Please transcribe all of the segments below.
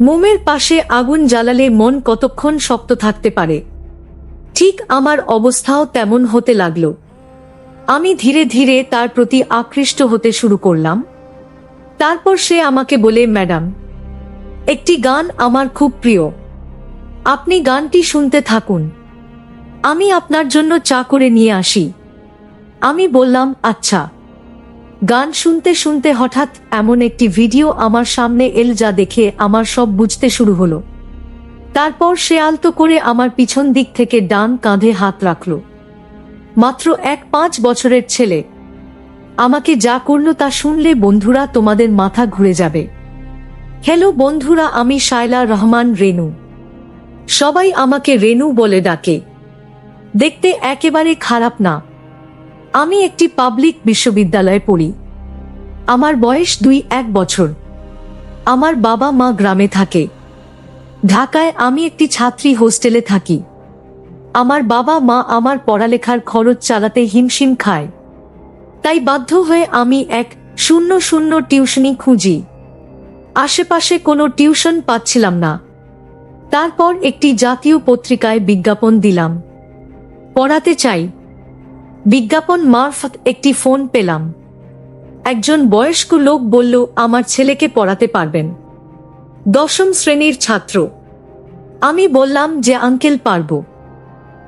মোমের পাশে আগুন জ্বালালে মন কতক্ষণ শক্ত থাকতে পারে? ঠিক আমার অবস্থাও তেমন হতে লাগল। আমি ধীরে ধীরে তার প্রতি আকৃষ্ট হতে শুরু করলাম। তারপর সে আমাকে বলে, ম্যাডাম, একটি গান আমার খুব প্রিয়। আপনি গানটি শুনতে থাকুন। আমি আপনার জন্য চা করে নিয়ে আসি। আমি বললাম আচ্ছা। গান শুনতে শুনতে হঠাৎ এমন একটি ভিডিও আমার সামনে এল যা দেখে আমার সব বুঝতে শুরু হলো। তারপর সে আলতো করে আমার পিছন দিক থেকে ডান কাঁধে হাত রাখল। মাত্র এক পাঁচ বছরের ছেলে। আমাকে যা করল তা শুনলে বন্ধুরা তোমাদের মাথা ঘুরে যাবে। হ্যালো বন্ধুরা, আমি শায়লা রহমান রেনু। সবাই আমাকে রেনু বলে ডাকে। দেখতে একেবারে খারাপ না। আমি একটি পাবলিক বিশ্ববিদ্যালয়ে পড়ি। আমার বয়স দুই এক বছর। আমার বাবা মা গ্রামে থাকে। ঢাকায় আমি একটি ছাত্রী হোস্টেলে থাকি। আমার বাবা মা আমার পড়ালেখার খরচ চালাতে হিমশিম খায়। তাই বাধ্য হয়ে আমি এক শূন্য শূন্য টিউশনি খুঁজি। আশেপাশে কোনো টিউশন পাচ্ছিলাম না। তারপর একটি জাতীয় পত্রিকায় বিজ্ঞাপন দিলাম। পড়াতে চাই। বিজ্ঞাপন মারফত একটি ফোন পেলাম। একজন বয়স্ক লোক বলল, আমার ছেলেকে পড়াতে পারবেন। দশম শ্রেণির ছাত্র। আমি বললাম যে, আঙ্কেল, পারব।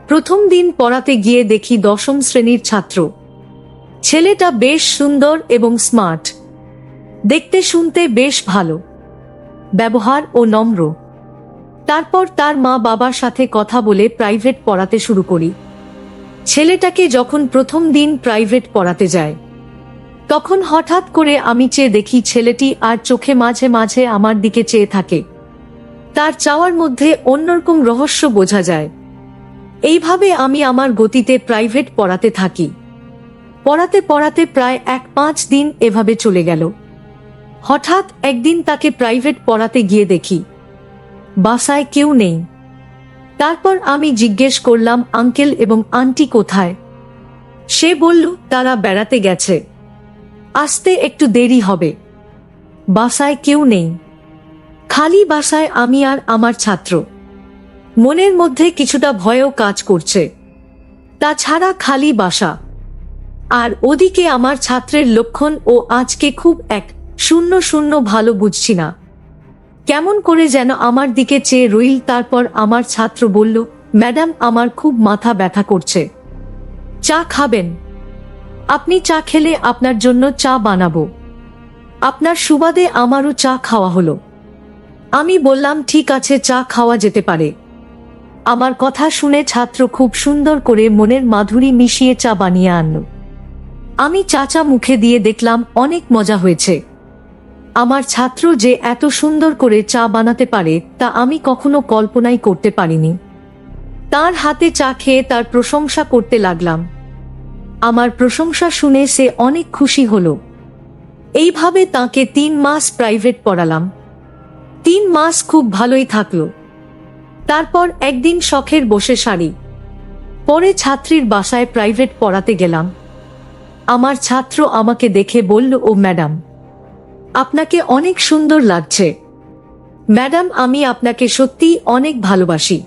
প্রথম দিন পড়াতে গিয়ে দেখি দশম শ্রেণির ছাত্র। ছেলেটা বেশ সুন্দর এবং স্মার্ট। দেখতে শুনতে বেশ ভালো। ব্যবহার ও নম্র। তারপর তার মা বাবার সাথে কথা বলে প্রাইভেট পড়াতে শুরু করি। ছেলেটাকে যখন প্রথম দিন প্রাইভেট পড়াতে যায়, তখন হঠাৎ করে আমি চেয়ে দেখি ছেলেটি আর চোখে মাঝে মাঝে আমার দিকে চেয়ে থাকে। তার চাওয়ার মধ্যে অন্যরকম রহস্য বোঝা যায়। এইভাবে আমি আমার গতিতে প্রাইভেট পড়াতে থাকি। পড়াতে পড়াতে প্রায় এক পাঁচ দিন এভাবে চলে গেল। হঠাৎ একদিন তাকে প্রাইভেট পড়াতে গিয়ে দেখি। বাসায় কেউ নেই। তারপর আমি জিজ্ঞেস করলাম, আঙ্কেল এবং আন্টি কোথায়? সে বলল, তারা বেড়াতে গেছে। আসতে একটু দেরি হবে। বাসায় কেউ নেই। খালি বাসায় আমি আর আমার ছাত্র। মনের মধ্যে কিছুটা ভয়ও কাজ করছে। তাছাড়া খালি বাসা। আর ওদিকে আমার ছাত্রের লক্ষণ ও আজকে খুব এক। শূন্য শূন্য ভালো বুঝছি না। কেমন করে যেন আমার দিকে চেয়ে রইল, তারপর আমার ছাত্র বলল, ম্যাডাম, আমার খুব মাথা ব্যথা করছে। চা খাবেন। আপনি চা খেলে আপনার জন্য চা বানাবো। আপনার সুবাদে আমারও চা খাওয়া হলো। আমি বললাম, ঠিক আছে, চা খাওয়া যেতে পারে। আমার কথা শুনে ছাত্র খুব সুন্দর করে মনের মাধুরী মিশিয়ে চা বানিয়ে আনল। আমি চাচা মুখে দিয়ে দেখলাম, অনেক মজা হয়েছে। আমার ছাত্র যে এত সুন্দর করে চা বানাতে পারে, তা আমি কখনো কল্পনাই করতে পারিনি। তার হাতে চা খেয়ে তার প্রশংসা করতে লাগলাম। আমার প্রশংসা শুনে সে অনেক খুশি হল। এইভাবে তাকে তিন মাস প্রাইভেট পড়ালাম। তিন মাস খুব ভালোই থাকল। তারপর একদিন শখের বসে সারি পরে ছাত্রীর বাসায় প্রাইভেট পড়াতে গেলাম। আমার ছাত্র আমাকে দেখে বলল, ও ম্যাডাম আপনাকে অনেক সুন্দর লাগছে। ম্যাডাম, আমি আপনাকে সত্যিই অনেক ভালোবাসি।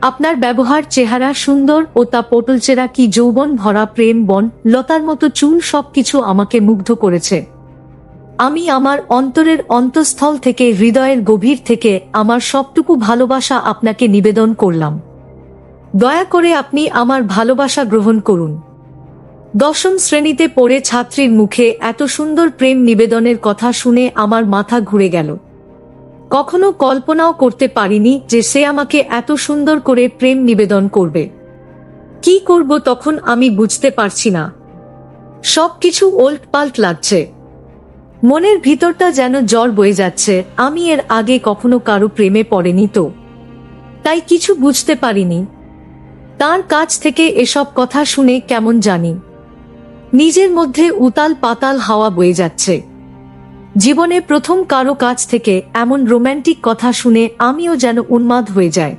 আপনার ব্যবহার, চেহারা সুন্দর ও তা পটলচেরা কি যৌবন ভরা প্রেম বন, লতার মতো চুল সবকিছু আমাকে মুগ্ধ করেছে। আমি আমার অন্তরের অন্তঃস্থল থেকে, হৃদয়ের গভীর থেকে আমার সবটুকু ভালোবাসা আপনাকে নিবেদন করলাম। দয়া করে আপনি আমার ভালোবাসা গ্রহণ করুন। দশম শ্রেণীতে পড়ে ছাত্রীর মুখে এত সুন্দর প্রেম নিবেদনের কথা শুনে আমার মাথা ঘুরে গেল। কখনো কল্পনাও করতে পারিনি যে সে আমাকে এত সুন্দর করে প্রেম নিবেদন করবে। কি করব তখন আমি বুঝতে পারছি না। সবকিছু ওল্ট পাল্ট লাগছে। মনের ভিতরটা যেন জ্বর বয়ে যাচ্ছে, আমি এর আগে কখনো কারও প্রেমে পড়েনি তো। তাই কিছু বুঝতে পারিনি। তার কাছ থেকে এসব কথা শুনে কেমন জানি। নিজের মধ্যে উতাল পাতাল হাওয়া বয়ে যাচ্ছে। জীবনে প্রথম কারও কাছ থেকে এমন রোম্যান্টিক কথা শুনে আমিও যেন উন্মাদ হয়ে যায়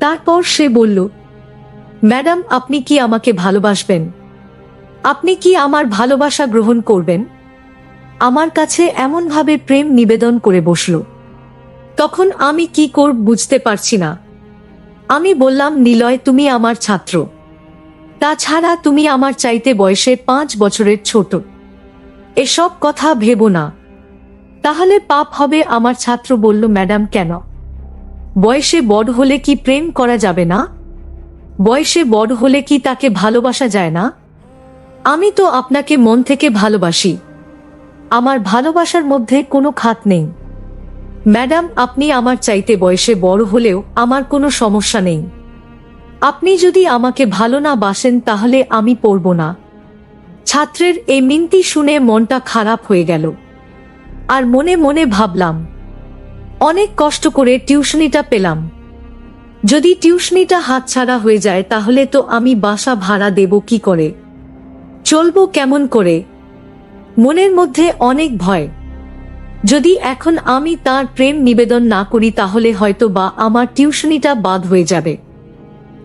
তারপর সে বলল, ম্যাডাম, আপনি কি আমাকে ভালোবাসবেন? আপনি কি আমার ভালোবাসা গ্রহণ করবেন? আমার কাছে এমনভাবে প্রেম নিবেদন করে বসল। তখন আমি কি করব বুঝতে পারছি না। আমি বললাম, নিলয়, তুমি আমার ছাত্র। তাছাড়া তুমি আমার চাইতে বয়সে পাঁচ বছরের ছোট। এসব কথা ভেবো না। তাহলে পাপ হবে আমার ছাত্র বলল, ম্যাডাম, কেন? বয়সে বড় হলে কি প্রেম করা যাবে না? বয়সে বড় হলে কি তাকে ভালোবাসা যায় না? আমি তো আপনাকে মন থেকে ভালোবাসি। আমার ভালোবাসার মধ্যে কোনো খাত নেই। ম্যাডাম, আপনি আমার চাইতে বয়সে বড় হলেও আমার কোনো সমস্যা নেই। আপনি যদি আমাকে ভালো না বাসেন তাহলে আমি পড়ব না। ছাত্রের এই মিনতি শুনে মনটা খারাপ হয়ে গেল। আর মনে মনে ভাবলাম, অনেক কষ্ট করে টিউশনিটা পেলাম। যদি টিউশনিটা হাতছাড়া হয়ে যায় তাহলে তো আমি বাসা ভাড়া দেব কি করে? চলবো কেমন করে? মনের মধ্যে অনেক ভয়। যদি এখন আমি তার প্রেম নিবেদন না করি তাহলে হয়তো বা আমার টিউশনিটা বাদ হয়ে যাবে।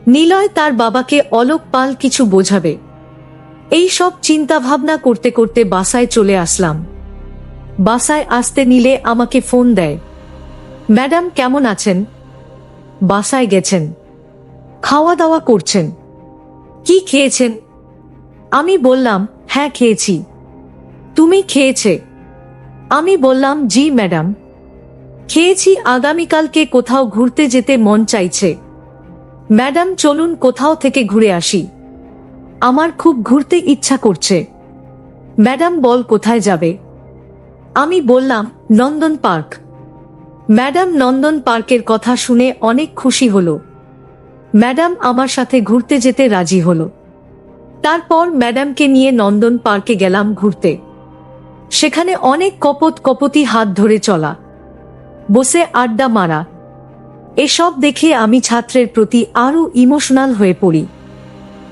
নিলয় তার বাবাকে অলোক পাল কিছু বোঝাবে। এই সব চিন্তা ভাবনা করতে করতে বাসায় চলে আসলাম। বাসায় আসতে নিলে আমাকে ফোন দেয়। ম্যাডাম, কেমন আছেন? বাসায় গেছেন। খাওয়া দাওয়া করছেন। কি খেয়েছেন? আমি বললাম হ্যাঁ খেয়েছি। তুমি খেয়েছে? আমি বললাম, জি, ম্যাডাম। খেয়েছি, আগামীকালকে কোথাও ঘুরতে যেতে মন চাইছে। ম্যাডাম, চলুন কোথাও থেকে ঘুরে আসি। আমার খুব ঘুরতে ইচ্ছা করছে। ম্যাডাম, বল কোথায় যাবে? আমি বললাম, নন্দন পার্ক। ম্যাডাম, নন্দন পার্কের কথা শুনে অনেক খুশি হল। ম্যাডাম, আমার সাথে ঘুরতে যেতে রাজি হল। তারপর ম্যাডামকে নিয়ে নন্দন পার্কে গেলাম ঘুরতে। সেখানে অনেক কপত কপতি হাত ধরে চলা। বসে আড্ডা মারা। এসব দেখে আমি ছাত্রের প্রতি আরও ইমোশনাল হয়ে পড়ি।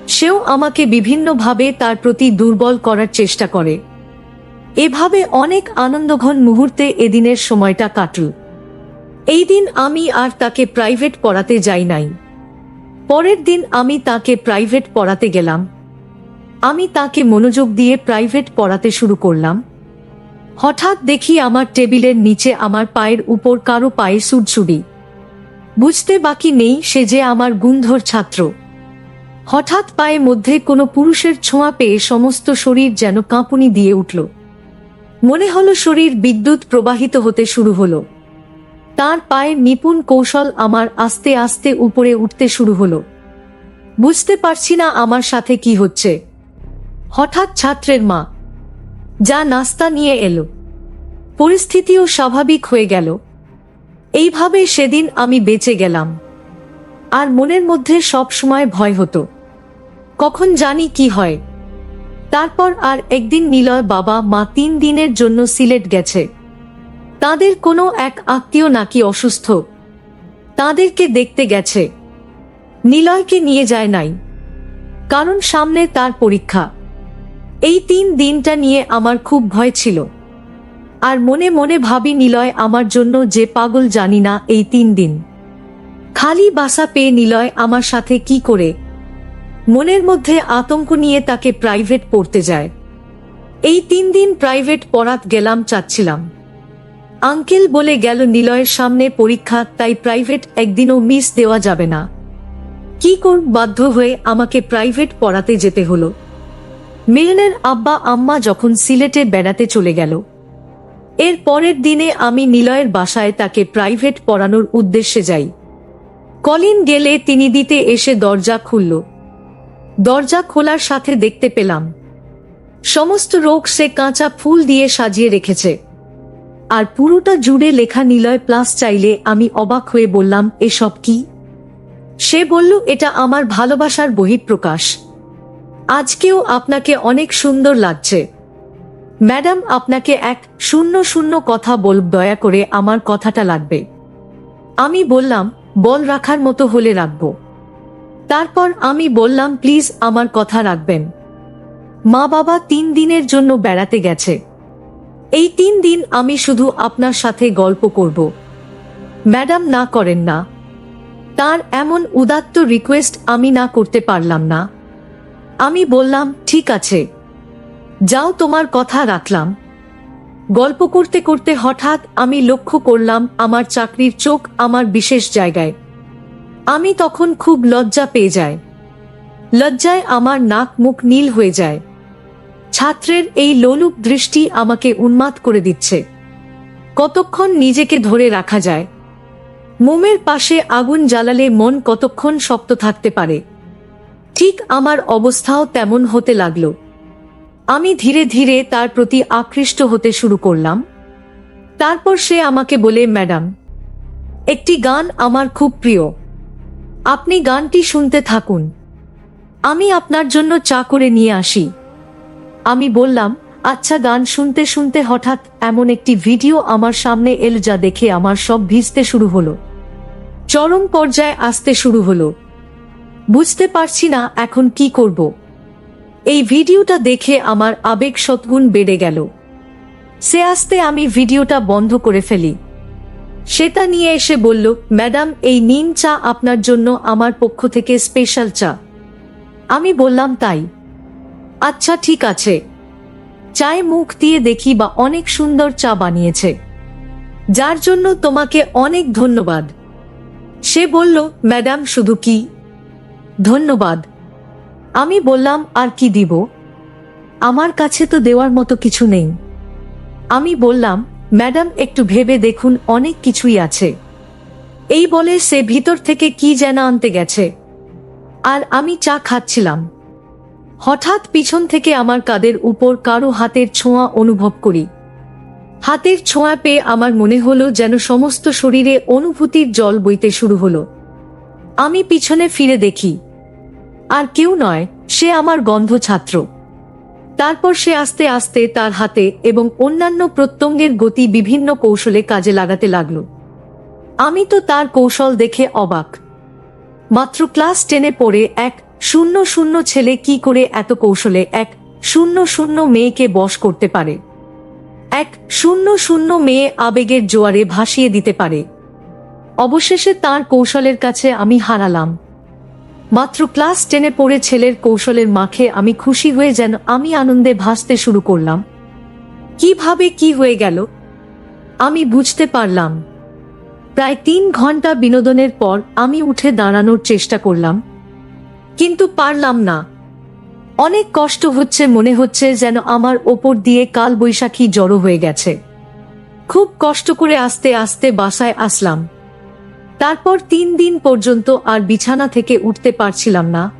সেও আমাকে বিভিন্নভাবে তার প্রতি দুর্বল করার চেষ্টা করে। এভাবে অনেক আনন্দঘন মুহূর্তে এদিনের সময়টা কাটল। এই দিন আমি আর তাকে প্রাইভেট পড়াতে যাই নাই। পরের দিন আমি তাকে প্রাইভেট পড়াতে গেলাম। আমি তাকে মনোযোগ দিয়ে প্রাইভেট পড়াতে শুরু করলাম। হঠাৎ দেখি আমার টেবিলের নিচে আমার পায়ের উপর কারও পায়ে সুডসুডি। বুঝতে বাকি নেই সে যে আমার গুন্ধর ছাত্র। হঠাৎ পায়ে মধ্যে কোনো পুরুষের ছোঁয়া পেয়ে সমস্ত শরীর যেন কাঁপুনি দিয়ে উঠল। মনে হলো শরীর বিদ্যুৎ প্রবাহিত হতে শুরু হলো। তার পায়ের নিপুণ কৌশল আমার আস্তে আস্তে উপরে উঠতে শুরু হলো। বুঝতে পারছি না আমার সাথে কি হচ্ছে। হঠাৎ ছাত্রের মা, যা নাস্তা নিয়ে এলো। পরিস্থিতিও স্বাভাবিক হয়ে গেল। এইভাবে সেদিন আমি বেঁচে গেলাম। আর মনের মধ্যে সব সময় ভয় হতো। কখন জানি কি হয়। তারপর আর একদিন নিলয় বাবা মা তিন দিনের জন্য সিলেট গেছে। তাদের কোনো এক আত্মীয় নাকি অসুস্থ। তাদেরকে দেখতে গেছে। নিলয়কে নিয়ে যায় নাই। কারণ সামনে তার পরীক্ষা। এই তিন দিনটা নিয়ে আমার খুব ভয় ছিল। আর মনে মনে ভাবি নিলয়, আমার জন্য যে পাগল জানি না এই তিন দিন। খালি বাসা পেয়ে নিলয় আমার সাথে কি করে? মনের মধ্যে আতঙ্ক নিয়ে তাকে প্রাইভেট পড়তে যায়। এই তিন দিন প্রাইভেট পড়াত গেলাম, চাচ্ছিলাম। আঙ্কেল বলে গেল, নিলয়ের সামনে পরীক্ষা, তাই প্রাইভেট একদিনও মিস দেওয়া যাবে না। কি কর বাধ্য হয়ে আমাকে প্রাইভেট পড়াতে যেতে হলো। মিলনের আব্বা আম্মা যখন সিলেটে বেড়াতে চলে গেল এর পরের দিনে আমি নিলয়ের বাসায় তাকে প্রাইভেট পড়ানোর উদ্দেশ্যে যাই। কলিন গেলে তিনি দিতে এসে দরজা খুলল। দরজা খোলার সাথে দেখতে পেলাম। সমস্ত রোগ সে কাঁচা ফুল দিয়ে সাজিয়ে রেখেছে। আর পুরোটা জুড়ে লেখা নিলয় প্লাস চাইলে আমি অবাক হয়ে বললাম, এসব কি? সে বলল, এটা আমার ভালোবাসার বহিঃপ্রকাশ। আজকেও আপনাকে অনেক সুন্দর লাগছে। ম্যাডাম, আপনাকে এক শূন্য শূন্য কথা বল, দয়া করে আমার কথাটা লাগবে। আমি বললাম, বল রাখার মতো হলে রাখব। তারপর আমি বললাম, প্লিজ আমার কথা রাখবেন। মা বাবা তিন দিনের জন্য বেড়াতে গেছে। এই তিন দিন আমি শুধু আপনার সাথে গল্প করব। ম্যাডাম না করেন না। তার এমন উদাত্ত রিকোয়েস্ট আমি না করতে পারলাম না। আমি বললাম, ঠিক আছে। যাও তোমার কথা রাখলাম। গল্প করতে করতে হঠাৎ আমি লক্ষ্য করলাম আমার চাকরির চোখ আমার বিশেষ জায়গায়। আমি তখন খুব লজ্জা পেয়ে যাই। লজ্জায় আমার নাক মুখ নীল হয়ে যায়। ছাত্রের এই লোলুপ দৃষ্টি আমাকে উন্মাদ করে দিচ্ছে। কতক্ষণ নিজেকে ধরে রাখা যায়। মোমের পাশে আগুন জ্বালালে মন কতক্ষণ শক্ত থাকতে পারে। ঠিক আমার অবস্থাও তেমন হতে লাগল। আমি ধীরে ধীরে তার প্রতি আকৃষ্ট হতে শুরু করলাম। তারপর সে আমাকে বলে, ম্যাডাম, একটি গান আমার খুব প্রিয়। আপনি গানটি শুনতে থাকুন। আমি আপনার জন্য চা করে নিয়ে আসি। আমি বললাম আচ্ছা গান শুনতে শুনতে হঠাৎ এমন একটি ভিডিও আমার সামনে এল যা দেখে আমার সব ভিজতে শুরু হলো। চরম পর্যায়ে আসতে শুরু হলো। বুঝতে পারছি না এখন কি করব। এই ভিডিওটা দেখে আমার আবেগ শতগুণ বেড়ে গেল। সে আসতে আমি ভিডিওটা বন্ধ করে ফেলি। সেটা নিয়ে এসে বলল, ম্যাডাম, এই নিন চা আপনার জন্য আমার পক্ষ থেকে স্পেশাল চা। আমি বললাম, তাই। আচ্ছা ঠিক আছে। চায়ে মুখ দিয়ে দেখি বা অনেক সুন্দর চা বানিয়েছে। যার জন্য তোমাকে অনেক ধন্যবাদ। সে বলল, ম্যাডাম, শুধু কি? ধন্যবাদ। আমি বললাম, আর কি দিব? আমার কাছে তো দেওয়ার মতো কিছু নেই। আমি বললাম, ম্যাডাম, একটু ভেবে দেখুন, অনেক কিছুই আছে। এই বলে সে ভিতর থেকে কি যেন আনতে গেছে। আর আমি চা খাচ্ছিলাম। হঠাৎ পিছন থেকে আমার কাদের উপর কারও হাতের ছোঁয়া অনুভব করি। হাতের ছোঁয়া পেয়ে আমার মনে হলো যেন সমস্ত শরীরে অনুভূতির জল বইতে শুরু হলো। আমি পিছনে ফিরে দেখি আর কেউ নয়, সে আমার গন্ধ ছাত্র। তারপর সে আস্তে আস্তে তার হাতে এবং অন্যান্য প্রত্যঙ্গের গতি বিভিন্ন কৌশলে কাজে লাগাতে লাগল। আমি তো তার কৌশল দেখে অবাক। মাত্র ক্লাস টেনে পড়ে এক শূন্য শূন্য ছেলে কি করে এত কৌশলে এক শূন্য শূন্য মেয়েকে বশ করতে পারে? এক শূন্য শূন্য মেয়ে আবেগের জোয়ারে ভাসিয়ে দিতে পারে। অবশেষে তার কৌশলের কাছে আমি হারালাম। মাত্র ক্লাস টেনে পড়ে ছেলের কৌশলের মাখে আমি খুশি হয়ে যেন আমি আনন্দে ভাসতে শুরু করলাম। কীভাবে কি হয়ে গেল? আমি বুঝতে পারলাম। প্রায় তিন ঘণ্টা বিনোদনের পর আমি উঠে দাঁড়ানোর চেষ্টা করলাম। কিন্তু পারলাম না। অনেক কষ্ট হচ্ছে, মনে হচ্ছে যেন আমার ওপর দিয়ে কাল বৈশাখী জড়ো হয়ে গেছে। খুব কষ্ট করে আস্তে আস্তে বাসায় আসলাম। তারপর তিন দিন পর্যন্ত আর বিছানা থেকে উঠতে পারছিলাম না।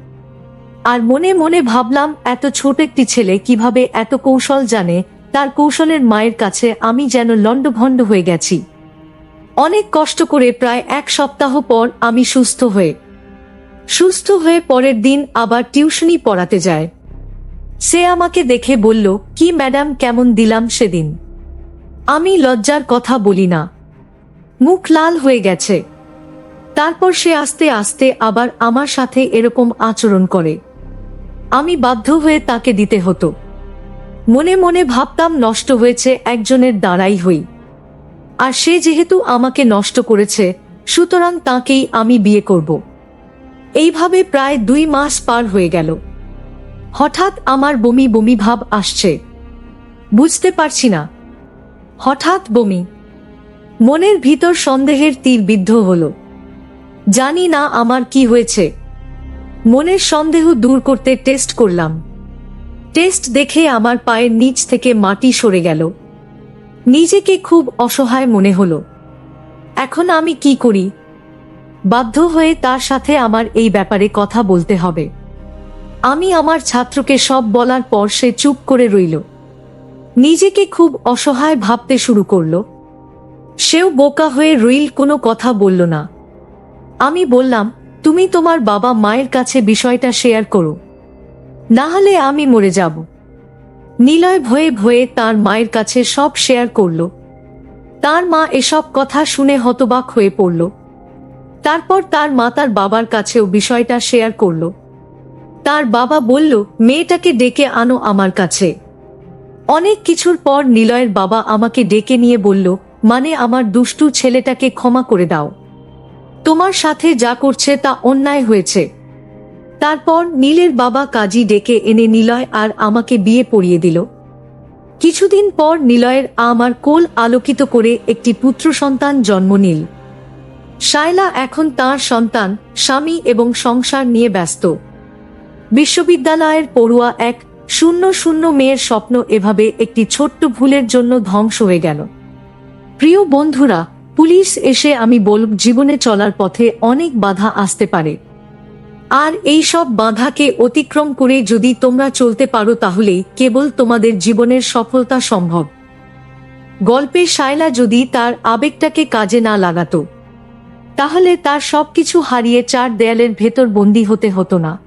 আর মনে মনে ভাবলাম, এত ছোট একটি ছেলে কীভাবে এত কৌশল জানে, তার কৌশলের মায়ের কাছে আমি যেন লণ্ডভণ্ড হয়ে গেছি। অনেক কষ্ট করে প্রায় এক সপ্তাহ পর আমি সুস্থ হয়ে সুস্থ হয়ে পরের দিন আবার টিউশনি পড়াতে যায় সে আমাকে দেখে বলল, কি ম্যাডাম, কেমন দিলাম সেদিন? আমি লজ্জার কথা বলি না। মুখ লাল হয়ে গেছে। তারপর সে আস্তে আস্তে আবার আমার সাথে এরকম আচরণ করে। আমি বাধ্য হয়ে তাকে দিতে হতো। মনে মনে ভাবতাম নষ্ট হয়েছে একজনের দাঁড়াই হই। আর সে যেহেতু আমাকে নষ্ট করেছে, সুতরাং তাকেই আমি বিয়ে করব। এইভাবে প্রায় দুই মাস পার হয়ে গেল। হঠাৎ আমার বমি বমি ভাব আসছে। বুঝতে পারছি না। হঠাৎ বমি। মনের ভিতর সন্দেহের তীর বিদ্ধ হলো। জানি না আমার কি হয়েছে। মনের সন্দেহ দূর করতে টেস্ট করলাম। টেস্ট দেখে আমার পায়ের নিচ থেকে মাটি সরে গেল। নিজেকে খুব অসহায় মনে হলো। এখন আমি কি করি? বাধ্য হয়ে তার সাথে আমার এই ব্যাপারে কথা বলতে হবে। আমি আমার ছাত্রকে সব বলার পর সে চুপ করে রইল। নিজেকে খুব অসহায় ভাবতে শুরু করল। সেও বোকা হয়ে রইল কোনো কথা বলল না। আমি বললাম, তুমি তোমার বাবা মায়ের কাছে বিষয়টা শেয়ার করো। না হলে আমি মরে যাব। নিলয় ভয়ে ভয়ে তার মায়ের কাছে সব শেয়ার করল। তার মা এসব কথা শুনে হতবাক হয়ে পড়ল। তারপর তার মা তার বাবার কাছেও বিষয়টা শেয়ার করল। তার বাবা বলল, মেয়েটাকে ডেকে আনো আমার কাছে। অনেক কিছুর পর নিলয়ের বাবা আমাকে ডেকে নিয়ে বলল মানে আমার দুষ্টু ছেলেটাকে ক্ষমা করে দাও। তোমার সাথে যা করছে তা অন্যায় হয়েছে। তারপর নীলের বাবা কাজী ডেকে এনে নিলয় আর আমাকে বিয়ে পড়িয়ে দিল। কিছুদিন পর নিলয়ের আমার কোল আলোকিত করে একটি পুত্র সন্তান জন্ম নিল। শায়লা এখন তার সন্তান, স্বামী এবং সংসার নিয়ে ব্যস্ত। বিশ্ববিদ্যালয়ের পড়ুয়া এক শূন্য শূন্য মেয়ের স্বপ্ন এভাবে একটি ছোট্ট ভুলের জন্য ধ্বংস হয়ে গেল। প্রিয় বন্ধুরা পুলিশ এসে আমি বলব জীবনে চলার পথে অনেক বাধা আসতে পারে। আর এই সব বাধাকে অতিক্রম করে যদি তোমরা চলতে পারো তাহলে কেবল তোমাদের জীবনের সফলতা সম্ভব। গল্পে শায়লা যদি তার আবেগটাকে কাজে না লাগাতো, তাহলে তার সবকিছু হারিয়ে চার দেয়ালের ভেতর বন্দী হতে হতো না।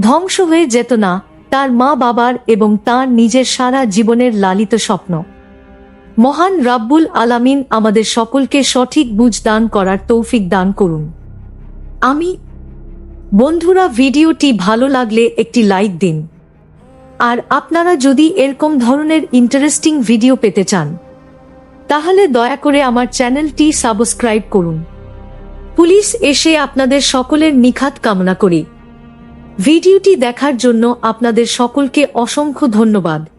ধ্বংস হয়ে যেত না তার মা বাবার এবং তার নিজের সারা জীবনের লালিত স্বপ্ন। মহান রাব্বুল আলামিন আমাদের সকলকে সঠিক বুঝ দান করার তৌফিক দান করুন। আমি, বন্ধুরা, ভিডিওটি ভালো লাগলে একটি লাইক দিন। আর আপনারা যদি এরকম ধরনের ইন্টারেস্টিং ভিডিও পেতে চান, তাহলে দয়া করে আমার চ্যানেলটি সাবস্ক্রাইব করুন। পুলিশ এসে আপনাদের সকলের নিখাত কামনা করি। ভিডিওটি দেখার জন্য আপনাদের সকলকে অসংখ্য ধন্যবাদ।